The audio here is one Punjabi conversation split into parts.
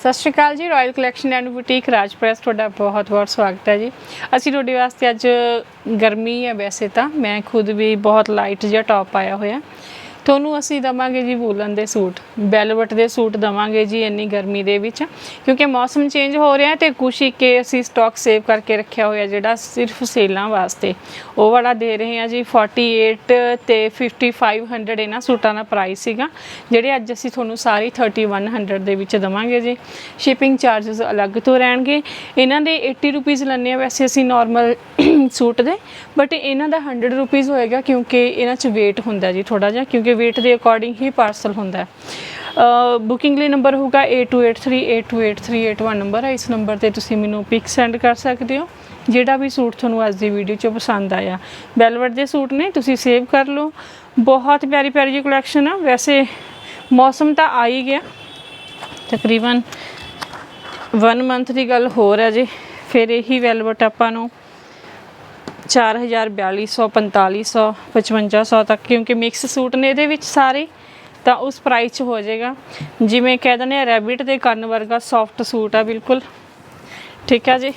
ਸਤਿ ਸ਼੍ਰੀ ਅਕਾਲ ਜੀ royal collection and boutique Raj press ਤੁਹਾਡਾ ਬਹੁਤ ਬਹੁਤ ਸਵਾਗਤ ਹੈ ਜੀ। ਅਸੀਂ ਤੁਹਾਡੇ ਵਾਸਤੇ ਅੱਜ ਗਰਮੀ ਹੈ ਵੈਸੇ ਤਾਂ, ਮੈਂ ਖੁਦ ਵੀ ਬਹੁਤ ਲਾਈਟ ਜਿਹਾ ਟੌਪ ਪਾਇਆ ਹੋਇਆ। ਤੁਹਾਨੂੰ ਅਸੀਂ ਦਵਾਂਗੇ ਜੀ ਵੂਲਨ ਦੇ ਸੂਟ, ਬੈਲਵਟ ਦੇ ਸੂਟ ਦਵਾਂਗੇ ਜੀ ਇੰਨੀ ਗਰਮੀ ਦੇ ਵਿੱਚ, ਕਿਉਂਕਿ ਮੌਸਮ ਚੇਂਜ ਹੋ ਰਿਹਾ ਤੇ ਕੁਛ ਹੀ ਅਸੀਂ ਸਟਾਕ ਸੇਵ ਕਰਕੇ ਰੱਖਿਆ ਹੋਇਆ ਜਿਹੜਾ ਸਿਰਫ ਸੇਲਾਂ ਵਾਸਤੇ। ਉਹ ਵਾਲਾ ਦੇ ਰਹੇ ਹਾਂ ਜੀ 48 ਤੇ 5500 ਇਹਨਾਂ ਸੂਟਾਂ ਦਾ ਪ੍ਰਾਈਸ ਸੀਗਾ, ਜਿਹੜੇ ਅੱਜ ਅਸੀਂ ਤੁਹਾਨੂੰ ਸਾਰੀ 3100 ਦੇ ਵਿੱਚ ਦਵਾਂਗੇ ਜੀ। ਸ਼ਿਪਿੰਗ ਚਾਰजेस ਅਲੱਗ ਤੋਂ ਰਹਿਣਗੇ। ਇਹਨਾਂ ਦੇ 80 ਰੁਪੀਸ ਲੈਣੇ ਆ ਵੈਸੇ ਅਸੀਂ ਨਾਰਮਲ ਸੂਟ ਦੇ ਬਟ ਇਹਨਾਂ ਦਾ 100 ਰੁਪੀਸ ਹੋਏਗਾ ਕਿਉਂਕਿ ਇਹਨਾਂ 'ਚ weight ਹੁੰਦਾ ਜੀ ਥੋੜਾ ਜਿਹਾ, ਕਿਉਂਕਿ weight ਦੇ ਅਕੋਰਡਿੰਗ ਹੀ ਪਾਰਸਲ ਹੁੰਦਾ ਹੈ। ਬੁਕਿੰਗ ਲਈ ਨੰਬਰ ਹੋਊਗਾ 8283828381 ਨੰਬਰ ਹੈ। ਇਸ ਨੰਬਰ ਤੇ ਤੁਸੀਂ ਮੈਨੂੰ ਪਿਕ ਸੈਂਡ ਕਰ ਸਕਦੇ ਹੋ। ਜਿਹੜਾ ਵੀ ਸੂਟ ਤੁਹਾਨੂੰ ਅੱਜ ਦੀ ਵੀਡੀਓ 'ਚ ਪਸੰਦ ਆਇਆ। ਵੈਲਵਟ ਦੇ ਸੂਟ ਨੇ, ਤੁਸੀਂ ਸੇਵ ਕਰ ਲਓ। ਬਹੁਤ ਪਿਆਰੀ ਪਿਆਰੀ ਜੀ ਕਲੈਕਸ਼ਨ ਆ। ਵੈਸੇ ਮੌਸਮ ਤਾਂ ਆ ਹੀ ਗਿਆ। ਤਕਰੀਬਨ 1 ਮੰਥ ਦੀ ਗੱਲ ਹੋਰ ਹੈ ਜੀ। ਫਿਰ ਇਹੀ ਵੈਲਵਟ ਆਪਾਂ ਨੂੰ 4000 4200 4500 5500 ਤੱਕ, ਕਿਉਂਕਿ ਮਿਕਸ ਸੂਟ ਨੇ ਇਹਦੇ ਵਿੱਚ ਸਾਰੇ, ਤਾਂ ਉਸ ਪ੍ਰਾਈਸ 'ਚ ਹੋ ਜਾਏਗਾ। ਜਿਵੇਂ ਕਹਿ ਦਿੰਦੇ ਆ ਰੈਬਿਟ ਦੇ ਕੰਨ ਵਰਗਾ ਸੌਫਟ ਸੂਟ ਆ, ਬਿਲਕੁਲ। ਠੀਕ ਆ ਜੀ?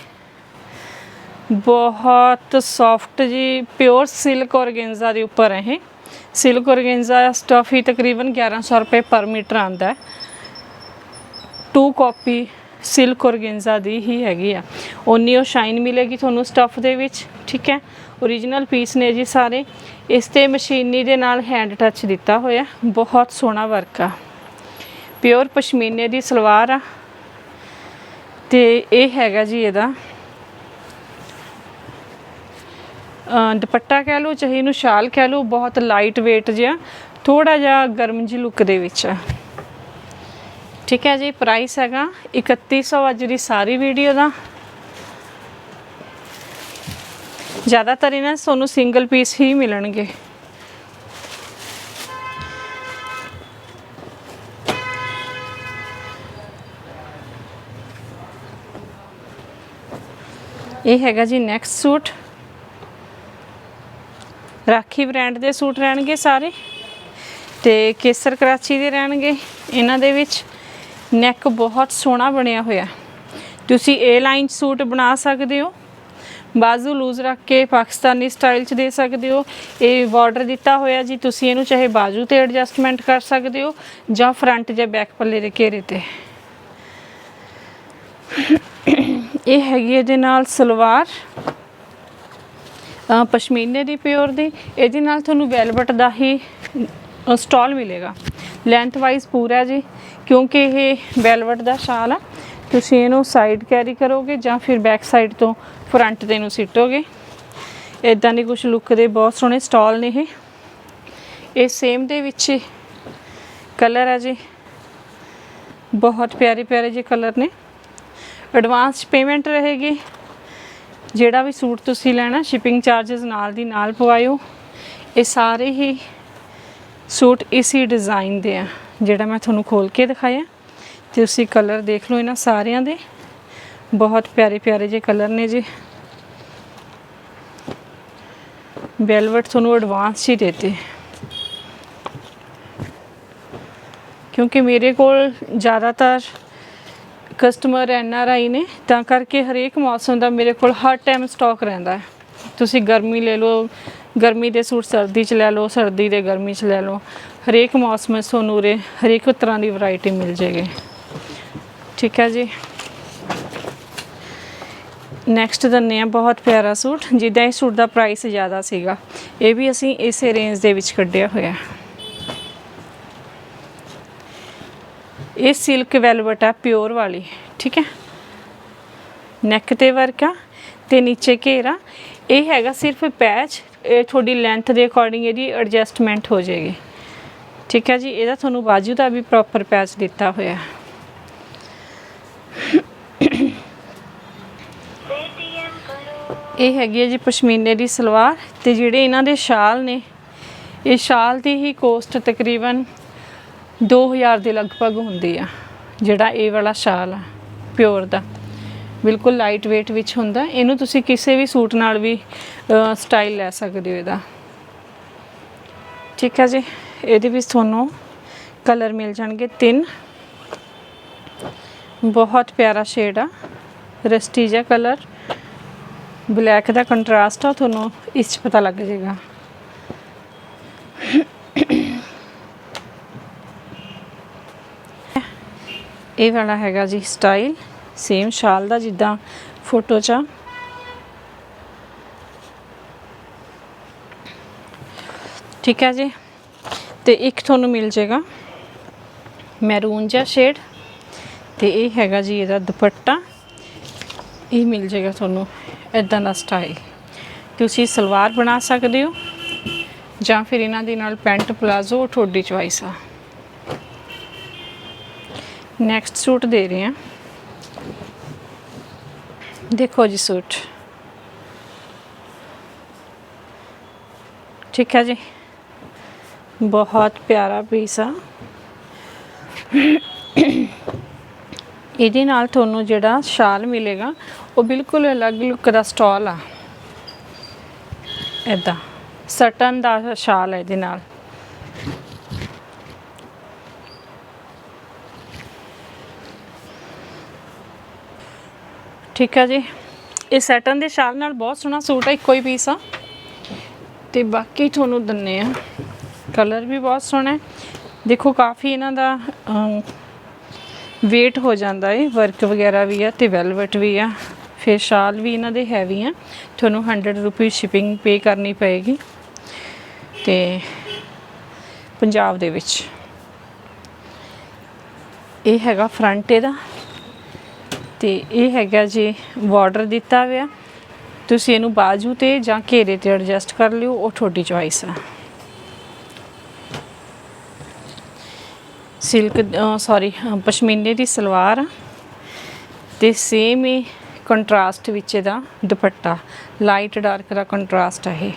ਬਹੁਤ ਸੌਫਟ ਜੀ ਪਿਓਰ ਸਿਲਕ ਔਰਗੈਂਜ਼ਾ ਦੇ ਉੱਪਰ ਹੈ ਇਹ। ਸਿਲਕ ਔਰਗੈਂਜ਼ਾ ਸਟਫ ਹੀ ਤਕਰੀਬਨ 1100 ਰੁਪਏ ਪਰ ਮੀਟਰ ਆਂਦਾ ਹੈ। ਟੂ ਕਾਪੀ ਸਿਲਕ ਔਰਗੈਂਜ਼ਾ ਦੀ ਹੀ ਹੈਗੀ ਆ। ਓਨੀ ਉਹ ਸ਼ਾਈਨ ਮਿਲੇਗੀ ਤੁਹਾਨੂੰ ਸਟਫ ਦੇ ਵਿੱਚ, ਠੀਕ ਹੈ? Origignal ਪੀਸ ਨੇ ਜੀ ਸਾਰੇ। ਇਸ ਤੇ ਮਸ਼ੀਨੀ ਦੇ ਨਾਲ ਹੈਂਡ ਟੱਚ ਦਿੱਤਾ ਹੋਇਆ। ਬਹੁਤ ਸੋਹਣਾ ਵਰਕ ਆ। ਪਿਓਰ ਪਸ਼ਮੀਨੇ ਦੀ ਸਲਵਾਰ ਆ। ਤੇ ਇਹ ਹੈਗਾ ਜੀ ਇਹਦਾ। ਦੁਪੱਟਾ ਕਹਿ ਲਓ, ਚਾਹੇ ਇਹਨੂੰ ਸ਼ਾਲ ਕਹਿ ਲਓ, ਬਹੁਤ ਲਾਈਟ weight ਜਿਹਾ ਥੋੜਾ ਜਿਹਾ ਗਰਮ ਜੀ ਲੁੱਕ ਦੇ ਵਿੱਚ ਆ। ਠੀਕ ਹੈ ਜੀ ਪ੍ਰਾਈਸ ਹੈਗਾ 3100 ਅੱਜ ਦੀ ਸਾਰੀ ਵੀਡੀਓ ਦਾ। ਜ਼ਿਆਦਾਤਰ ਇਹਨਾਂ 'ਚ ਤੁਹਾਨੂੰ ਸਿੰਗਲ ਪੀਸ ਹੀ ਮਿਲਣਗੇ। ਇਹ ਹੈਗਾ ਜੀ ਨੈਕਸਟ ਸੂਟ। ਰਾਖੀ ਬ੍ਰਾਂਡ ਦੇ ਸੂਟ ਰਹਿਣਗੇ ਸਾਰੇ ਤੇ ਕੇਸਰ ਕਰਾਚੀ ਦੇ ਰਹਿਣਗੇ। ਇਹਨਾਂ ਦੇ ਵਿੱਚ ਨੈਕ ਬਹੁਤ ਸੋਹਣਾ ਬਣਿਆ ਹੋਇਆ। ਤੁਸੀਂ ਏ ਲਾਈਨ ਸੂਟ ਬਣਾ ਸਕਦੇ ਹੋ। ਬਾਜ਼ੂ ਲੂਜ਼ ਰੱਖ ਕੇ ਪਾਕਿਸਤਾਨੀ ਸਟਾਈਲ ਚ ਦੇ ਸਕਦੇ ਹੋ। ਇਹ ਬਾਰਡਰ ਦਿੱਤਾ ਹੋਇਆ ਜੀ, ਤੁਸੀਂ ਇਹਨੂੰ ਚਾਹੇ ਬਾਜ਼ੂ ਤੇ ਐਡਜਸਟਮੈਂਟ ਕਰ ਸਕਦੇ ਹੋ ਜਾਂ ਫਰੰਟ ਜਾਂ ਬੈਕ ਪੱਲੇ ਦੇ ਘੇਰੇ ਤੇ। ਇਹ ਹੈਗੀ ਇਹਦੇ ਨਾਲ ਸਲਵਾਰ ਪਸ਼ਮੀਨੇ ਦੀ ਪਿਓਰ ਦੀ। ਇਹਦੇ ਨਾਲ ਤੁਹਾਨੂੰ ਵੈਲਵਟ ਦਾ ਹੀ ਸਟਾਲ ਮਿਲੇਗਾ। ਲੈਂਥ ਵਾਈਜ਼ ਪੂਰਾ ਜੀ। ਕਿਉਂਕਿ ਇਹ ਵੈਲਵਟ ਦਾ ਸ਼ਾਲ ਆ। ਤੁਸੀਂ ਇਹਨੂੰ ਸਾਈਡ ਕੈਰੀ ਕਰੋਗੇ ਜਾਂ ਫਿਰ ਬੈਕ ਸਾਈਡ ਤੋਂ ਫਰੰਟ ਤੇ ਨੂੰ ਸਿੱਟੋਗੇ। ਇਦਾਂ ਦੇ ਕੁਝ ਲੁੱਕ ਦੇ ਬਹੁਤ ਸੋਹਣੇ ਸਟਾਲ ਨੇ ਇਹ। ਇਹ ਸੇਮ ਦੇ ਵਿੱਚ ਕਲਰ ਹੈ ਜੀ। ਬਹੁਤ ਪਿਆਰੇ ਪਿਆਰੇ ਜਿਹੇ ਕਲਰ ਨੇ। ਐਡਵਾਂਸ ਪੇਮੈਂਟ ਰਹੇਗੀ। ਜਿਹੜਾ ਵੀ ਸੂਟ ਤੁਸੀਂ ਲੈਣਾ ਸ਼ਿਪਿੰਗ ਚਾਰजेस ਨਾਲ ਦੀ ਨਾਲ ਪਵਾਇਓ। ਇਹ ਸਾਰੇ ਹੀ ਸੂਟ ਇਸੀ ਡਿਜ਼ਾਈਨ ਦੇ ਆ। ਜਿਹੜਾ ਮੈਂ ਤੁਹਾਨੂੰ ਖੋਲ ਕੇ ਦਿਖਾਇਆ ਤੇ ਤੁਸੀਂ ਕਲਰ ਦੇਖ ਲਓ ਇਹਨਾਂ ਸਾਰਿਆਂ ਦੇ। ਬਹੁਤ ਪਿਆਰੇ ਪਿਆਰੇ ਜਿਹੇ ਕਲਰ ਨੇ ਜੀ। ਵੈਲਵਟ ਤੁਹਾਨੂੰ ਐਡਵਾਂਸ ਹੀ ਦੇਤੇ। ਕਿਉਂਕਿ ਮੇਰੇ ਕੋਲ ਜ਼ਿਆਦਾਤਰ ਕਸਟਮਰ ਐਨ ਆਰ ਆਈ ਨੇ, ਤਾਂ ਕਰਕੇ ਹਰੇਕ ਮੌਸਮ ਦਾ ਮੇਰੇ ਕੋਲ ਹਰ ਟਾਈਮ ਸਟਾਕ ਰਹਿੰਦਾ ਹੈ। ਤੁਸੀਂ ਗਰਮੀ ਲੈ ਲਓ ਗਰਮੀ ਦੇ ਸੂਟ ਸਰਦੀ ਚ ਲੈ ਲਓ, ਸਰਦੀ ਦੇ ਗਰਮੀ ਚ ਲੈ ਲਓ। ਹਰੇਕ ਮੌਸਮ ਵਿੱਚ ਤੁਹਾਨੂੰ ਉਰੇ ਹਰੇਕ ਤਰ੍ਹਾਂ ਦੀ ਵੈਰਾਈਟੀ ਮਿਲ ਜੇਗੀ। ਠੀਕ ਹੈ ਜੀ? ਨੈਕਸਟ ਦੰਨੇ ਆ ਬਹੁਤ ਪਿਆਰਾ ਸੂਟ ਜਿੱਦਾਂ ਇਹ ਸੂਟ ਦਾ ਪ੍ਰਾਈਸ ਜ਼ਿਆਦਾ ਸੀਗਾ। ਇਹ ਵੀ ਅਸੀਂ ਇਸੇ ਰੇਂਜ ਦੇ ਵਿੱਚ ਕੱਢਿਆ ਹੋਇਆ ਇਹ ਸਿਲਕ ਵੈਲਵਟ ਆ ਪਿਓਰ ਵਾਲੀ, ਠੀਕ ਹੈ? ਨੈਕ ਤੇ ਵਰਕ ਆ ਤੇ ਨੀਚੇ ਘੇਰਾ। ਇਹ ਹੈਗਾ ਸਿਰਫ ਪੈਚ ਇਹ ਤੁਹਾਡੀ ਲੈਂਥ ਦੇ ਅਕੋਰਡਿੰਗ ਇਹਦੀ ਐਡਜਸਟਮੈਂਟ ਹੋ ਜਾਏਗੀ। ਠੀਕ ਹੈ ਜੀ? ਇਹਦਾ ਤੁਹਾਨੂੰ ਬਾਜੂ ਦਾ ਵੀ ਪ੍ਰੋਪਰ ਪੈਚ ਦਿੱਤਾ ਹੋਇਆ। ਇਹ ਹੈਗੀ ਹੈ ਜੀ ਪਸ਼ਮੀਨੇ ਦੀ ਸਲਵਾਰ ਤੇ ਜਿਹੜੇ ਇਹਨਾਂ ਦੇ ਸ਼ਾਲ ਨੇ, ਇਹ ਸ਼ਾਲ ਦੀ ਹੀ ਕੋਸਟ ਤਕਰੀਬਨ 2000 ਦੇ ਲਗਭਗ ਹੁੰਦੀ ਆ, ਜਿਹੜਾ ਇਹ ਵਾਲਾ ਸ਼ਾਲ ਆ ਪਿਓਰ ਦਾ। ਬਿਲਕੁਲ ਲਾਈਟ weight ਵਿੱਚ ਹੁੰਦਾ। ਇਹਨੂੰ ਤੁਸੀਂ ਕਿਸੇ ਵੀ ਸੂਟ ਨਾਲ ਵੀ ਸਟਾਈਲ ਲੈ ਸਕਦੇ ਹੋ ਇਹਦਾ। ਠੀਕ ਹੈ ਜੀ? ਇਹਦੇ ਵਿੱਚ ਤੁਹਾਨੂੰ ਕਲਰ ਮਿਲ ਜਾਣਗੇ ਤਿੰਨ। ਬਹੁਤ ਪਿਆਰਾ ਸ਼ੇਡ ਆ। ਰਸਟੀ ਜਿਹਾ ਕਲਰ ਬਲੈਕ ਦਾ ਕੰਟਰਾਸਟ ਆ, ਤੁਹਾਨੂੰ ਇਸ 'ਚ ਪਤਾ ਲੱਗ ਜਾਏਗਾ। ਇਹ ਵਾਲਾ ਹੈਗਾ ਜੀ ਸਟਾਈਲ ਸੇਮ ਸ਼ਾਲ ਦਾ ਜਿੱਦਾਂ ਫੋਟੋ 'ਚ ਆ। ਠੀਕ ਹੈ ਜੀ। ਤੇ ਇੱਕ ਤੁਹਾਨੂੰ ਮਿਲ ਜਾਏਗਾ ਮੈਰੂਨ ਜਿਹਾ ਸ਼ੇਡ ਤੇ ਇਹ ਹੈਗਾ ਜੀ ਇਹਦਾ ਦੁਪੱਟਾ। ਇਹ ਮਿਲ ਜਾਏਗਾ ਤੁਹਾਨੂੰ ਇਦਾਂ ਦਾ ਸਟਾਈਲ ਤੁਸੀਂ ਸਲਵਾਰ ਬਣਾ ਸਕਦੇ ਹੋ ਜਾਂ ਫਿਰ ਇਹਨਾਂ ਦੇ ਨਾਲ ਪੈਂਟ ਪਲਾਜ਼ੋ ਤੁਹਾਡੀ ਚੁਆਇਸ ਆ। ਨੈਕਸਟ ਸੂਟ ਦੇ ਰਹੇ ਹਾਂ। ਦੇਖੋ ਜੀ ਸੂਟ। ਠੀਕ ਹੈ ਜੀ। ਬਹੁਤ ਪਿਆਰਾ ਪੀਸ ਆ। ਇਹਦੇ ਨਾਲ ਤੁਹਾਨੂੰ ਜਿਹੜਾ ਸ਼ਾਲ ਮਿਲੇਗਾ, ਉਹ ਬਿਲਕੁਲ ਅਲੱਗ ਲੁੱਕ ਦਾ ਸਟਾਲ ਆ। ਇਦਾਂ ਸਟਨ ਦਾ ਸ਼ਾਲ ਹੈ ਇਹਦੇ ਨਾਲ। ਠੀਕ ਆ ਜੀ। ਇਹ ਸੈਟਨ ਦੇ ਸ਼ਾਲ ਨਾਲ ਬਹੁਤ ਸੋਹਣਾ ਸੂਟ ਆ, ਇੱਕੋ ਹੀ ਪੀਸ ਆ। ਤੇ ਬਾਕੀ ਤੁਹਾਨੂੰ ਦੰਨੇ ਆ। ਕਲਰ ਵੀ ਬਹੁਤ ਸੋਹਣਾ ਦੇਖੋ, ਕਾਫੀ ਇਹਨਾਂ ਦਾ weight ਹੋ ਜਾਂਦਾ ਏ। ਵਰਕ ਵਗੈਰਾ ਵੀ ਆ ਤੇ ਵੈਲਵਟ ਵੀ ਆ। ਫਿਰ ਸ਼ਾਲ ਵੀ ਇਹਨਾਂ ਦੇ ਹੈਵੀ ਆ। ਤੁਹਾਨੂੰ 100 ਰੁਪਏ ਸ਼ਿਪਿੰਗ ਪੇ ਕਰਨੀ ਪਏਗੀ। ਤੇ ਪੰਜਾਬ ਦੇ ਵਿੱਚ। ਇਹ ਹੈਗਾ ਫਰੰਟ ਇਹਦਾ। ਤੇ ਇਹ ਹੈਗਾ ਜੀ ਬਾਰਡਰ ਦਿੱਤਾ ਹੋਇਆ, ਤੁਸੀਂ ਇਹਨੂੰ ਬਾਜੂ ਤੇ ਜਾਂ ਘੇਰੇ ਤੇ ਐਡਜਸਟ ਕਰ ਲਿਓ, ਉਹ ਤੁਹਾਡੀ ਚੁਆਇਸ ਆ। ਸਿਲਕ ਸੌਰੀ ਪਸ਼ਮੀਨੇ ਦੀ ਸਲਵਾਰ ਆ ਤੇ ਸੇਮ ਹੀ ਕੰਟਰਾਸਟ ਵਿੱਚ ਇਹਦਾ ਦੁਪੱਟਾ ਲਾਈਟ ਡਾਰਕ ਦਾ ਕੰਟਰਾਸਟ ਹੈ ਇਹ।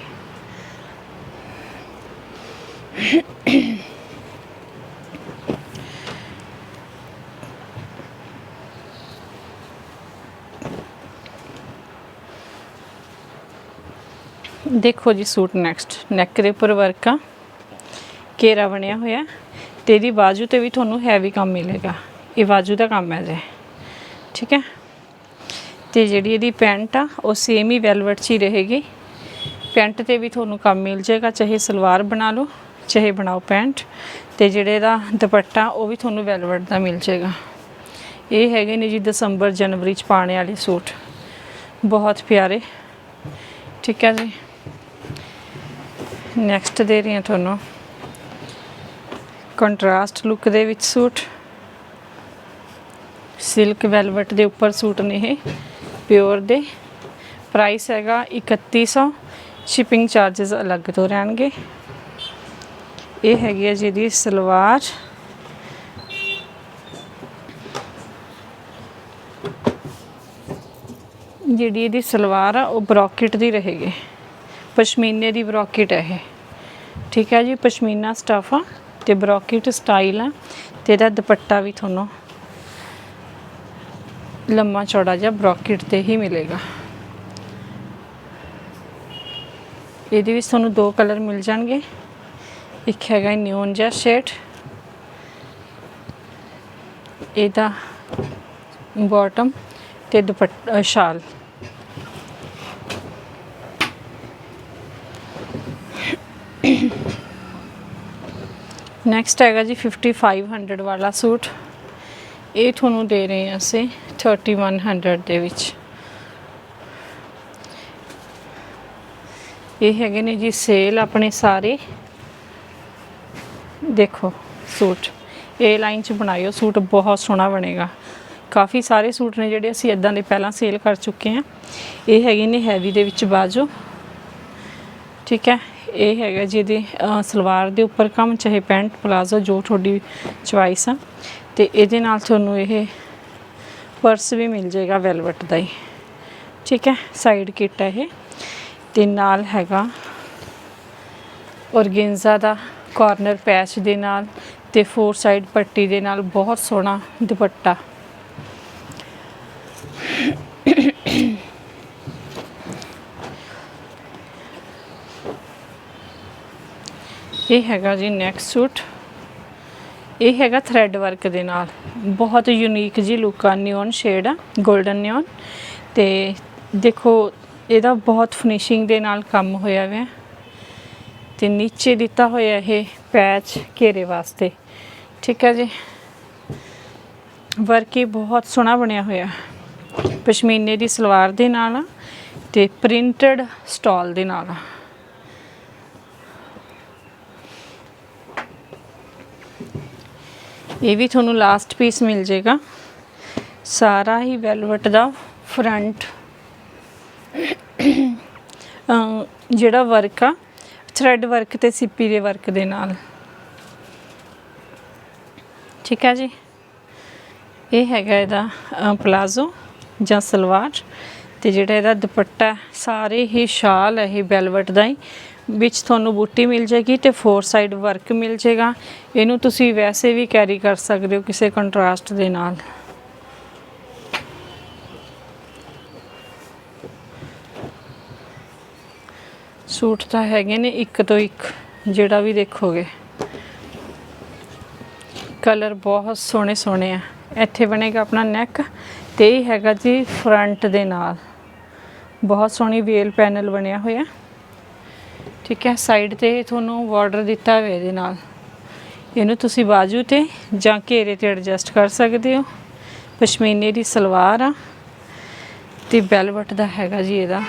ਦੇਖੋ ਜੀ ਸੂਟ ਨੈਕਸਟ ਨੈਕ ਦੇ ਉੱਪਰ ਵਰਕ ਆ। ਘੇਰਾ ਬਣਿਆ ਹੋਇਆ। ਤੇ ਇਹਦੀ ਬਾਜੂ ਤੇ ਵੀ ਤੁਹਾਨੂੰ ਹੈਵੀ ਕੰਮ ਮਿਲੇਗਾ। ਇਹ ਬਾਜੂ ਦਾ ਕੰਮ ਹੈ ਜੇ। ਠੀਕ ਹੈ? ਤੇ ਜਿਹੜੀ ਇਹਦੀ ਪੈਂਟ ਆ, ਉਹ ਸੇਮ ਹੀ ਵੈਲਵਟ 'ਚ ਹੀ ਰਹੇਗੀ। ਪੈਂਟ ਤੇ ਵੀ ਤੁਹਾਨੂੰ ਕੰਮ ਮਿਲ ਜਾਏਗਾ, ਚਾਹੇ ਸਲਵਾਰ ਬਣਾ ਲਓ, ਚਾਹੇ ਬਣਾਓ ਪੈਂਟ ਤੇ ਜਿਹੜੇ ਦਾ ਦੁਪੱਟਾ, ਉਹ ਵੀ ਤੁਹਾਨੂੰ ਵੈਲਵਟ ਦਾ ਮਿਲ ਜਾਏਗਾ। ਇਹ ਹੈਗੇ ਨੇ ਜੀ ਦਸੰਬਰ ਜਨਵਰੀ 'ਚ ਪਾਣੇ ਵਾਲੇ ਸੂਟ। ਬਹੁਤ ਪਿਆਰੇ। ਠੀਕ ਹੈ ਜੀ? ਨੈਕਸਟ ਦੇ ਰਹੀ ਹਾਂ ਤੁਹਾਨੂੰ। ਕੰਟਰਾਸਟ ਲੁੱਕ ਦੇ ਵਿੱਚ ਸੂਟ। ਸਿਲਕ ਵੈਲਵਟ ਦੇ ਉੱਪਰ ਸੂਟ ਨੇ ਇਹ ਪਿਓਰ ਦੇ। ਪ੍ਰਾਈਸ ਹੈਗਾ 3100 ਸ਼ਿਪਿੰਗ ਚਾਰजेस ਅਲੱਗ ਤੋਂ ਰਹਿਣਗੇ। ਇਹ ਹੈਗੀ ਹੈ ਜਿਹਦੀ ਸਲਵਾਰ। ਜਿਹੜੀ ਇਹਦੀ ਸਲਵਾਰ ਆ, ਉਹ ਬਰੋਕਟ ਦੀ ਰਹੇਗੀ। ਪਸ਼ਮੀਨੇ ਦੀ ਬਰੋਕਟ ਹੈ ਇਹ। ਠੀਕ ਹੈ ਜੀ, ਪਸ਼ਮੀਨਾ ਸਟਫ ਆ ਤੇ ਬਰੋਕਟ ਸਟਾਈਲ ਆ ਤੇ ਇਹਦਾ ਦੁਪੱਟਾ ਵੀ ਤੁਹਾਨੂੰ ਲੰਮਾ ਚੌੜਾ ਜਿਹਾ ਬਰੋਕਟ ਤੇ ਹੀ ਮਿਲੇਗਾ। ਇਹਦੇ ਵਿੱਚ ਤੁਹਾਨੂੰ ਦੋ ਕਲਰ ਮਿਲ ਜਾਣਗੇ। ਇੱਕ ਹੈਗਾ ਨਿਓਨ ਜਿਹਾ ਸ਼ੇਡ ਇਹਦਾ ਬਾਟਮ ਤੇ ਦੁਪੱਟਾ ਸ਼ਾਲ ਨੈਕਸਟ ਹੈਗਾ ਜੀ 5500 ਵਾਲਾ ਸੂਟ। ਇਹ ਤੁਹਾਨੂੰ ਦੇ ਰਹੇ ਹਾਂ ਅਸੀਂ 3100 ਦੇ ਵਿੱਚ। ਇਹ ਹੈਗੇ ਨੇ ਜੀ ਸੇਲ ਆਪਣੇ ਸਾਰੇ। ਦੇਖੋ ਸੂਟ। ਇਹ ਲਾਈਨ 'ਚ ਬਣਾਇਓ, ਸੂਟ ਬਹੁਤ ਸੋਹਣਾ ਬਣੇਗਾ। ਕਾਫੀ ਸਾਰੇ ਸੂਟ ਨੇ ਜਿਹੜੇ ਅਸੀਂ ਇਦਾਂ ਦੇ ਪਹਿਲਾਂ ਸੇਲ ਕਰ ਚੁੱਕੇ ਹਾਂ। ਇਹ ਹੈਗੇ ਨੇ ਹੈਵੀ ਦੇ ਵਿੱਚ ਬਾਜੂ। ਠੀਕ ਹੈ ਇਹ ਹੈਗਾ ਜਿਹਦੇ ਅਹ, ਸਲਵਾਰ ਦੇ ਉੱਪਰ ਕੰਮ ਚਾਹੇ ਪੈਂਟ ਪਲਾਜ਼ੋ ਜੋ ਤੁਹਾਡੀ ਚੁਆਇਸ ਆ। ਤੇ ਇਹਦੇ ਨਾਲ ਤੁਹਾਨੂੰ ਇਹ ਪਰਸ ਵੀ ਮਿਲ ਜਾਏਗਾ ਵੈਲਵਟ ਦਾ ਹੀ। ਠੀਕ ਹੈ ਸਾਈਡ ਕਿੱਟ ਹੈ ਇਹ। ਤੇ ਨਾਲ ਹੈਗਾ ਔਰਗੇਂਜ਼ਾ ਦਾ ਕਾਰਨਰ ਪੈਚ ਦੇ ਨਾਲ ਤੇ ਫੋਰ ਸਾਈਡ ਪੱਟੀ ਦੇ ਨਾਲ ਬਹੁਤ ਸੋਹਣਾ ਦੁਪੱਟਾ। ਇਹ ਹੈਗਾ ਜੀ ਨੈਕ ਸੂਟ ਇਹ ਹੈਗਾ ਥ੍ਰੈਡ ਵਰਕ ਦੇ ਨਾਲ। ਬਹੁਤ ਯੂਨੀਕ ਜੀ ਲੁੱਕ ਆ ਨਿਓਨ ਸ਼ੇਡ ਆ 골ਡਨ ਨਿਓਨ ਤੇ ਦੇਖੋ, ਇਹਦਾ ਬਹੁਤ ਫਿਨਿਸ਼ਿੰਗ ਦੇ ਨਾਲ ਕੰਮ ਹੋਇਆ ਹੋਇਆ ਤੇ ਨੀਚੇ ਦਿੱਤਾ ਹੋਇਆ ਇਹ ਪੈਚ ਘੇਰੇ ਵਾਸਤੇ। ਠੀਕ ਹੈ ਜੀ? ਵਰਕ ਇਹ ਬਹੁਤ ਸੋਹਣਾ ਬਣਿਆ ਹੋਇਆ। ਪਸ਼ਮੀਨੇ ਦੀ ਸਲਵਾਰ ਦੇ ਨਾਲ ਆ ਤੇ ਪ੍ਰਿੰਟਡ ਸਟਾਲ ਦੇ ਨਾਲ ਇਹ ਵੀ ਤੁਹਾਨੂੰ ਲਾਸਟ ਪੀਸ ਮਿਲ ਜਾਏਗਾ। ਸਾਰਾ ਹੀ ਵੈਲਵਟ ਦਾ ਫਰੰਟ ਜਿਹੜਾ ਵਰਕ ਆ ਥ੍ਰੈਡ ਵਰਕ ਤੇ ਸਿੱਪੀ ਦੇ ਵਰਕ ਦੇ ਨਾਲ। ਠੀਕ ਹੈ ਜੀ? ਇਹ ਹੈਗਾ ਇਹਦਾ ਪਲਾਜ਼ੋ ਜਾਂ ਸਲਵਾਰ। ਤੇ ਜਿਹੜਾ ਇਹਦਾ ਦੁਪੱਟਾ ਸਾਰੇ ਹੀ ਸ਼ਾਲ ਹੈ, ਇਹ ਬੈਲਵਟ ਦਾ ਹੀ। ਵਿੱਚ ਤੁਹਾਨੂੰ ਬੂਟੀ ਮਿਲ ਜਾਏਗੀ ਤੇ ਫੋਰ ਸਾਈਡ ਵਰਕ ਮਿਲ ਜਾਏਗਾ। ਇਹਨੂੰ ਤੁਸੀਂ ਵੈਸੇ ਵੀ ਕੈਰੀ ਕਰ ਸਕਦੇ ਹੋ ਕਿਸੇ ਕੰਟਰਾਸਟ ਦੇ ਨਾਲ। ਸੂਟ ਤਾਂ ਹੈਗੇ ਨੇ ਇੱਕ ਤੋਂ ਇੱਕ, ਜਿਹੜਾ ਵੀ ਦੇਖੋਗੇ। ਕਲਰ ਬਹੁਤ ਸੋਹਣੇ ਸੋਹਣੇ ਆ। ਇੱਥੇ ਬਣੇਗਾ ਆਪਣਾ ਨੈਕ ਤੇ ਇਹ ਹੈਗਾ ਜੀ ਫਰੰਟ ਦੇ ਨਾਲ। ਬਹੁਤ ਸੋਹਣੀ ਵੇਲ ਪੈਨਲ ਬਣਿਆ ਹੋਇਆ। ਠੀਕ ਹੈ ਸਾਈਡ ਤੇ ਤੁਹਾਨੂੰ ਬਾਰਡਰ ਦਿੱਤਾ ਹੋਇਆ ਇਹਦੇ ਨਾਲ। ਇਹਨੂੰ ਤੁਸੀਂ ਬਾਜੂ ਤੇ ਜਾਂ ਘੇਰੇ ਤੇ ਐਡਜਸਟ ਕਰ ਸਕਦੇ ਹੋ। ਪਸ਼ਮੀਨੇ ਦੀ ਸਲਵਾਰ ਆ। ਤੇ ਬੈਲਵਟ ਦਾ ਹੈਗਾ ਜੀ ਇਹਦਾ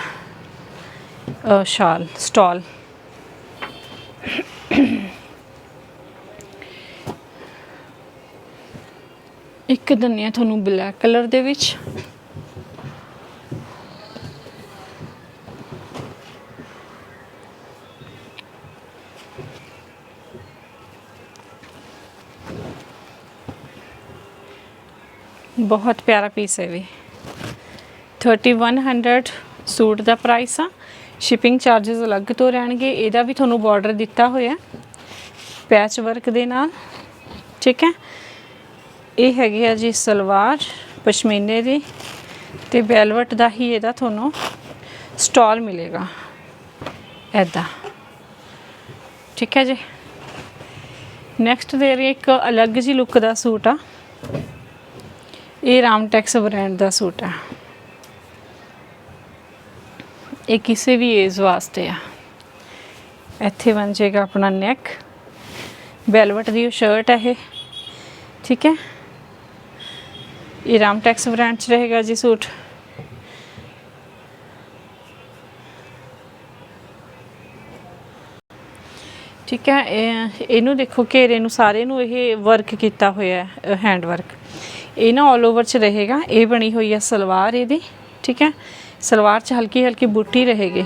ਸ਼ਾਲ ਸਟਾਲ ਇੱਕ ਦੰਨਿਆ ਤੁਹਾਨੂੰ ਬਲੈਕ ਕਲਰ ਦੇ ਵਿੱਚ। ਬਹੁਤ ਪਿਆਰਾ ਪੀਸ ਹੈ ਵੀ। 3100 ਸੂਟ ਦਾ ਪ੍ਰਾਈਸ ਆ। ਸ਼ਿਪਿੰਗ ਚਾਰजेस ਅਲੱਗ ਤੋਂ ਰਹਿਣਗੇ। ਇਹਦਾ ਵੀ ਤੁਹਾਨੂੰ ਬਾਰਡਰ ਦਿੱਤਾ ਹੋਇਆ। ਪੈਚ ਵਰਕ ਦੇ ਨਾਲ। ਠੀਕ ਹੈ? ਇਹ ਹੈਗੀ ਆ ਜੀ ਸਲਵਾਰ ਪਸ਼ਮੀਨੇ ਦੀ ਤੇ ਵੈਲਵਟ ਦਾ ਹੀ ਇਹਦਾ ਤੁਹਾਨੂੰ ਸਟਾਲ ਮਿਲੇਗਾ। ਐਦਾਂ ਠੀਕ ਹੈ ਜੀ। ਨੈਕਸਟ ਦੇ ਰਹੀ ਇੱਕ ਅਲੱਗ ਜੀ ਲੁੱਕ ਦਾ ਸੂਟ ਆ। ਇਹ ਰਾਮਟੈਕਸ ਬ੍ਰਾਂਡ ਦਾ ਸੂਟ ਆ। ਇਹ ਕਿਸੇ ਵੀ ਏਜ ਵਾਸਤੇ ਆ। ਇੱਥੇ ਬਣ ਜਾਏਗਾ ਆਪਣਾ ਨੈਕ ਵੈਲਵਟ ਦੀ ਸ਼ਰਟ ਹੈ ਇਹ। ਠੀਕ ਹੈ। ਇਹ ਰਾਮਟੈਕਸ ਬ੍ਰਾਂਡ ਚ ਰਹੇਗਾ ਜੀ ਸੂਟ। ਠੀਕ ਹੈ, ਇਹ- ਇਹਨੂੰ ਦੇਖੋ ਘੇਰੇ ਨੂੰ, ਸਾਰੇ ਨੂੰ ਇਹ ਵਰਕ ਕੀਤਾ ਹੋਇਆ ਹੈ ਹੈਂਡ ਵਰਕ ਇਹ ਨਾ 올 ਓਵਰ ਚ ਰਹੇਗਾ, ਇਹ ਬਣੀ ਹੋਈ ਹੈ ਸਲਵਾਰ ਇਹਦੀ, ਠੀਕ ਹੈ। ਸਲਵਾਰ ਚ ਹਲਕੀ ਹਲਕੀ ਬੂਟੀ ਰਹੇਗੀ,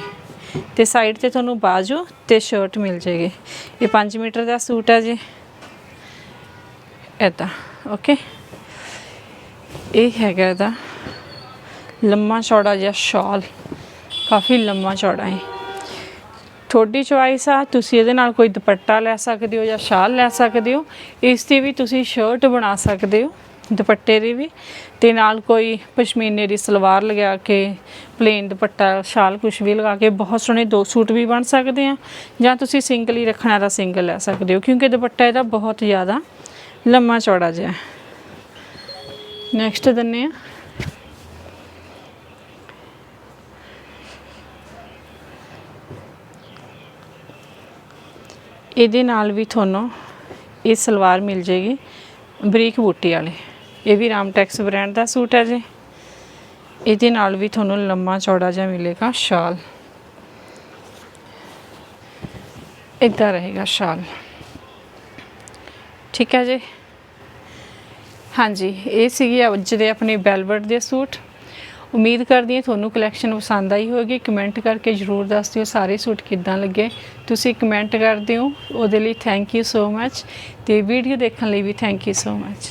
ਤੇ ਸਾਈਡ ਤੇ ਤੁਹਾਨੂੰ ਬਾਜੂ ਤੇ ਸ਼ਰਟ ਮਿਲ ਜਾਏਗੀ। ਇਹ 5 ਮੀਟਰ ਦਾ ਸੂਟ ਹੈ ਜੀ। ਐਦਾਂ ਓਕੇ ਇਹ ਹੈਗਾ ਇਹਦਾ। ਲੰਮਾ ਚੌੜਾ ਜਿਹਾ ਸ਼ਾਲ। ਕਾਫੀ ਲੰਮਾ ਚੌੜਾ ਹੈ ਤੁਹਾਡੀ ਚੁਆਇਸ ਆ, ਤੁਸੀਂ ਇਹਦੇ ਨਾਲ ਕੋਈ ਦੁਪੱਟਾ ਲੈ ਸਕਦੇ ਹੋ ਜਾਂ ਸ਼ਾਲ ਲੈ ਸਕਦੇ ਹੋ। ਇਸ ਤੇ ਵੀ ਤੁਸੀਂ ਸ਼ਰਟ ਬਣਾ ਸਕਦੇ ਹੋ, ਦੁਪੱਟੇ ਦੀ ਵੀ। ਤੇ ਨਾਲ ਕੋਈ ਪਸ਼ਮੀਨੇ ਦੀ ਸਲਵਾਰ ਲਗਾ ਕੇ ਪਲੇਨ ਦੁਪੱਟਾ, ਸ਼ਾਲ ਕੁਝ ਵੀ ਲਗਾ ਕੇ, ਬਹੁਤ ਸੋਹਣੇ ਦੋ ਸੂਟ ਵੀ ਬਣ ਸਕਦੇ ਆ। ਜਾਂ ਤੁਸੀਂ ਸਿੰਗਲ ਹੀ ਰੱਖਣਾ ਤਾਂ ਸਿੰਗਲ ਲੈ ਸਕਦੇ ਹੋ, ਕਿਉਂਕਿ ਦੁਪੱਟਾ ਇਹਦਾ ਬਹੁਤ ਜ਼ਿਆਦਾ ਲੰਮਾ ਚੌੜਾ ਜਿਹਾ ਨੈਕਸਟ ਦਿੰਨੇ ਆ ਇਹਦੇ ਨਾਲ ਵੀ ਤੁਹਾਨੂੰ ਇਹ ਸਲਵਾਰ ਮਿਲ ਜੇਗੀ ਬਰੀਕ ਬੂਟੀ ਵਾਲੀ। ਇਹ ਵੀ ਰਾਮਟੈਕਸ ਬ੍ਰਾਂਡ ਦਾ ਸੂਟ ਹੈ ਜੀ। ਇਹਦੇ ਨਾਲ ਵੀ ਤੁਹਾਨੂੰ ਲੰਮਾ ਚੌੜਾ ਜਿਹਾ ਮਿਲੇਗਾ ਸ਼ਾਲ। ਇਦਾਂ ਰਹੇਗਾ ਸ਼ਾਲ। ਠੀਕ ਹੈ ਜੀ। ਹਾਂਜੀ, ਇਹ ਸੀਗੇ ਅੱਜ ਦੇ ਆਪਣੇ ਵੈਲਵਟ ਦੇ ਸੂਟ। ਉਮੀਦ ਕਰਦੀ ਹਾਂ ਤੁਹਾਨੂੰ ਕਲੈਕਸ਼ਨ ਪਸੰਦ ਆਈ ਹੋਵੇਗੀ। ਕਮੈਂਟ ਕਰਕੇ ਜਰੂਰ ਦੱਸ ਦਿਓ ਸਾਰੇ ਸੂਟ ਕਿੱਦਾਂ ਲੱਗੇ। ਤੁਸੀਂ ਕਮੈਂਟ ਕਰਦੇ ਹੋ, ਉਹਦੇ ਲਈ ਥੈਂਕ ਯੂ ਸੋ ਮੱਚ ਤੇ ਵੀਡੀਓ ਦੇਖਣ ਲਈ ਵੀ ਥੈਂਕ ਯੂ ਸੋ ਮੱਚ